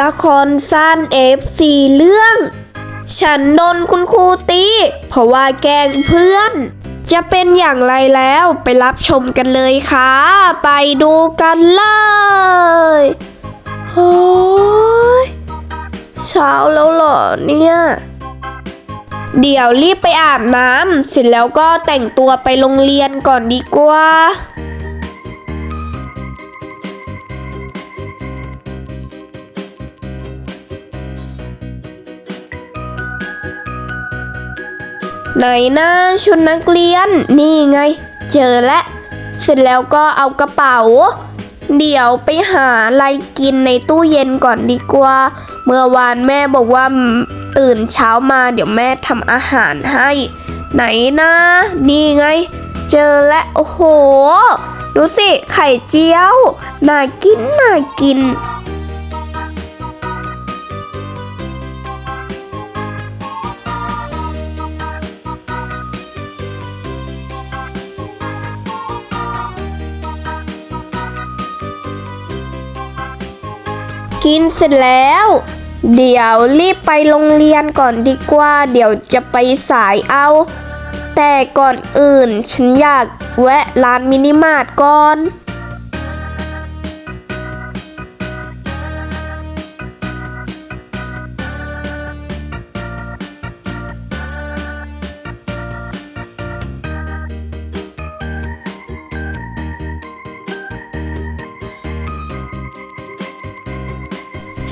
ละครสั้น F4 เรื่อง ฉันโดนคุณครูตีเพราะว่าแกล้งเพื่อน จะเป็นอย่างไรแล้วไปรับชมกันเลยค่ะ ไปดูกันเลยโอ้ยเช้าแล้วเหรอเนี่ย เดี๋ยวรีบไปอาบน้ำเสร็จแล้วก็แต่งตัวไปโรงเรียนก่อนดีกว่า ไหนนะชุดนักเรียน นี่ไง เจอแล้วเสร็จแล้วก็เอากระเป๋า เดี๋ยวไปหาอะไรกินในตู้เย็นก่อนดีกว่า เมื่อวานแม่บอกว่าตื่นเช้ามาเดี๋ยวแม่ทำอาหารให้ ไหนนะ นี่ไง เจอแล้วโอ้โห ดูสิ ไข่เจียว น่ากิน น่ากิน กินเสร็จแล้ว เดี๋ยวรีบไปโรงเรียนก่อนดีกว่า เดี๋ยวจะไปสายเอา แต่ก่อนอื่นฉันอยากแวะร้านมินิมาร์ทก่อน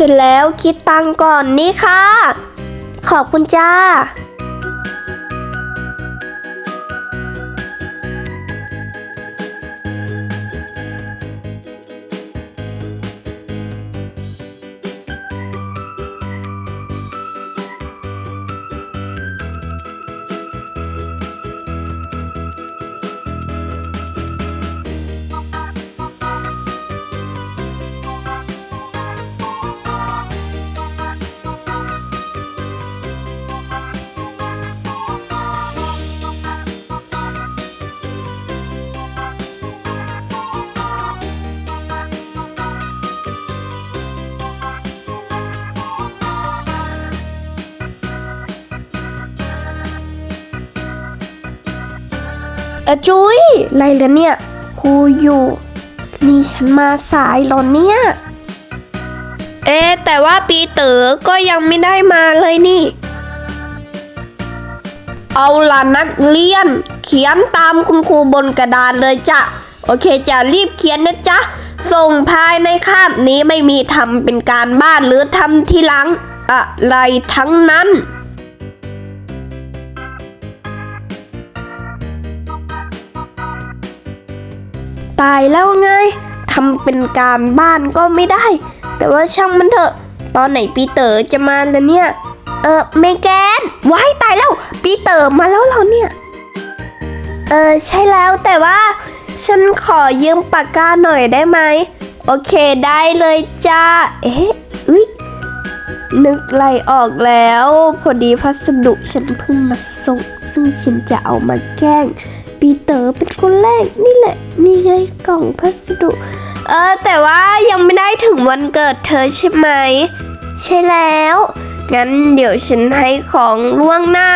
ร็จแล้วคิดตังก่อนนี่ค่ะ ขอบคุณจ้า เออจุ้ยไรล่ะเนี่ยครูอยู่ นี่ฉันมาสายหรอเนี่ย เอ๊แต่ว่าปีเต๋อก็ยังไม่ได้มาเลยนี่ เอาล่ะนักเรียน เขียนตามคุณครูบนกระดานเลยจ้ะ โอเคจะรีบเขียนนะจ๊ะ ส่งภายในคาบนี้ไม่มีทำเป็นการบ้านหรือทำทีหลัง อะไรทั้งนั้น ตายแล้วไงทำเป็นการบ้านก็ไม่ได้ แต่ว่าช่างมันเถอะ ตอนไหนปีเต๋อจะมาแล้วเนี่ย เออเมแกนว้ายตายแล้ว ปีเต๋อมาแล้วเหรอเนี่ย เออใช่แล้วแต่ว่า ฉันขอยืมปากกาหน่อยได้ไหม โอเคได้เลยจ้า เอ๊ะอุ๊ยนึกอะไรออกแล้ว พอดีพัสดุฉันเพิ่งมาส่ง ซึ่งฉันจะเอามาแกล้ง ปีเต๋อเป็นคนแรกนี่แหละ นี่ไงกล่องพัสดุ เออ แต่ว่ายังไม่ได้ถึงวันเกิดเธอใช่ไหม ใช่แล้ว งั้นเดี๋ยวฉันให้ของล่วงหน้า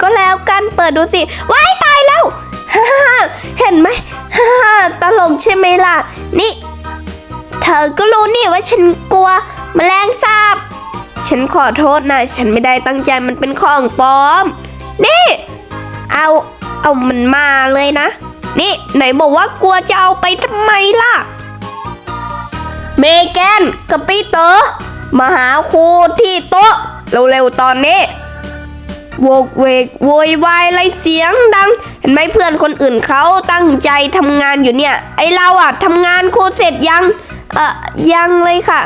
ก็แล้วกันเปิดดูสิ ว้ายตายแล้วฮ่าฮ่าเห็นไหมฮ่าฮ่าตลกใช่ไหมล่ะ นี่ เธอก็รู้นี่ว่าฉันกลัวแมลงสาบ ฉันขอโทษนะ ฉันไม่ได้ตั้งใจมันเป็นของปลอม นี่ เอา เอามันมาเลยนะ นี่ไหนบอกว่ากลัวจะเอาไปทำไมล่ะ เมแกนกับปีเตอร์มาหาครูที่โต๊ะเร็วๆตอนนี้โวกเวกโวยวายไรเสียงดัง เห็นไหมเพื่อนคนอื่นเขาตั้งใจทำงานอยู่เนี่ย ไอเราอะทำงานครูเสร็จยังเอ่อยังเลยค่ะ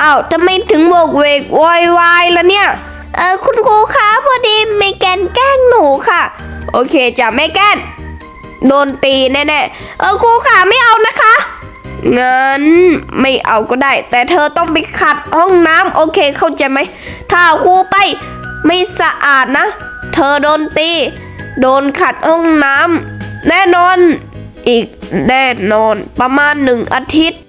อ้าวทำไมถึงโวกเวกโวยวายละเนี่ยเออคุณครูคะพอดีเมแกนแกล้งหนูค่ะ โอเคจะเมแกนโดนตีแน่ๆ เออครูขาไม่เอานะคะงั้นไม่เอาก็ได้ แต่เธอต้องไปขัดห้องน้ำโอเคเข้าใจไหม ถ้าครูไปไม่สะอาดนะ เธอโดนตี โดนขัดห้องน้ำแน่นอนอีกแน่นอนประมาณหนึ่งอาทิตย์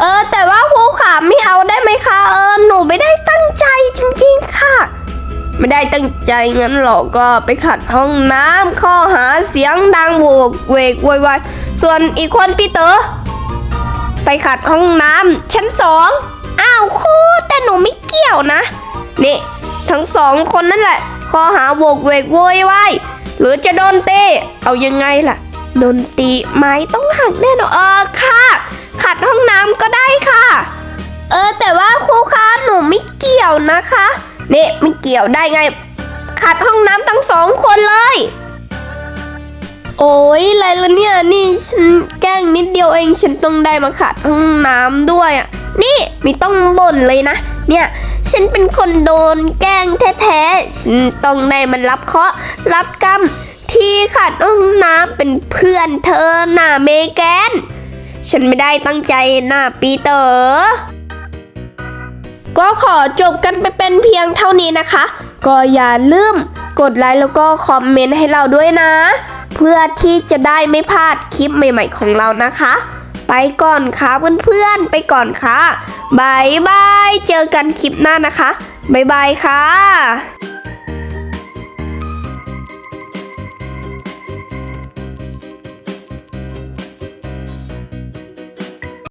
เออ แต่ว่าครูขาไม่เอาได้ไหมคะ เออหนูไม่ได้ตั้งใจจริงๆค่ะ ไม่ได้ตั้งใจงั้นหรอกก็ไปขัดห้องน้ำข้อหาเสียงดังโวกเวกโวยวายส่วนอีกคนปีเต๋อไปขัดห้องน้ำชั้นสองอ้าวครูแต่หนูไม่เกี่ยวนะนี่ทั้งสองคนนั่นแหละ ข้อหาโวกเวกโวยวายหรือจะโดนเตะเอายังไงล่ะโดนตีไม้ต้องหักแน่นอนเออค่ะ ขัดห้องน้ำก็ได้ค่ะ เออแต่ว่าครูคะหนูไม่เกี่ยวนะคะ นี่ไม่เกี่ยวได้ไง ขัดห้องน้ำทั้งสองคนเลย โอ้ยอะไรละเนี่ยนี่ฉันแกล้งนิดเดียวเองฉันต้องได้มาขัดห้องน้ำด้วยอะนี่ไม่ต้องบ่นเลยนะ เนี่ยฉันเป็นคนโดนแกล้งแท้ๆฉันต้องได้มันรับเคราะห์รับกรรมที่ขัดห้องน้ำเป็นเพื่อนเธอน่ะเมแกน ฉันไม่ได้ตั้งใจน่ะปีเตอร์ ก็ขอจบกันไปเป็นเพียงเท่านี้นะคะ ก็อย่าลืมกดไลค์แล้วก็คอมเมนต์ให้เราด้วยนะ เพื่อที่จะได้ไม่พลาดคลิปใหม่ๆของเรานะคะ ไปก่อนค่ะเพื่อนๆ ไปก่อนค่ะบายบาย เจอกันคลิปหน้านะคะบายบายค่ะ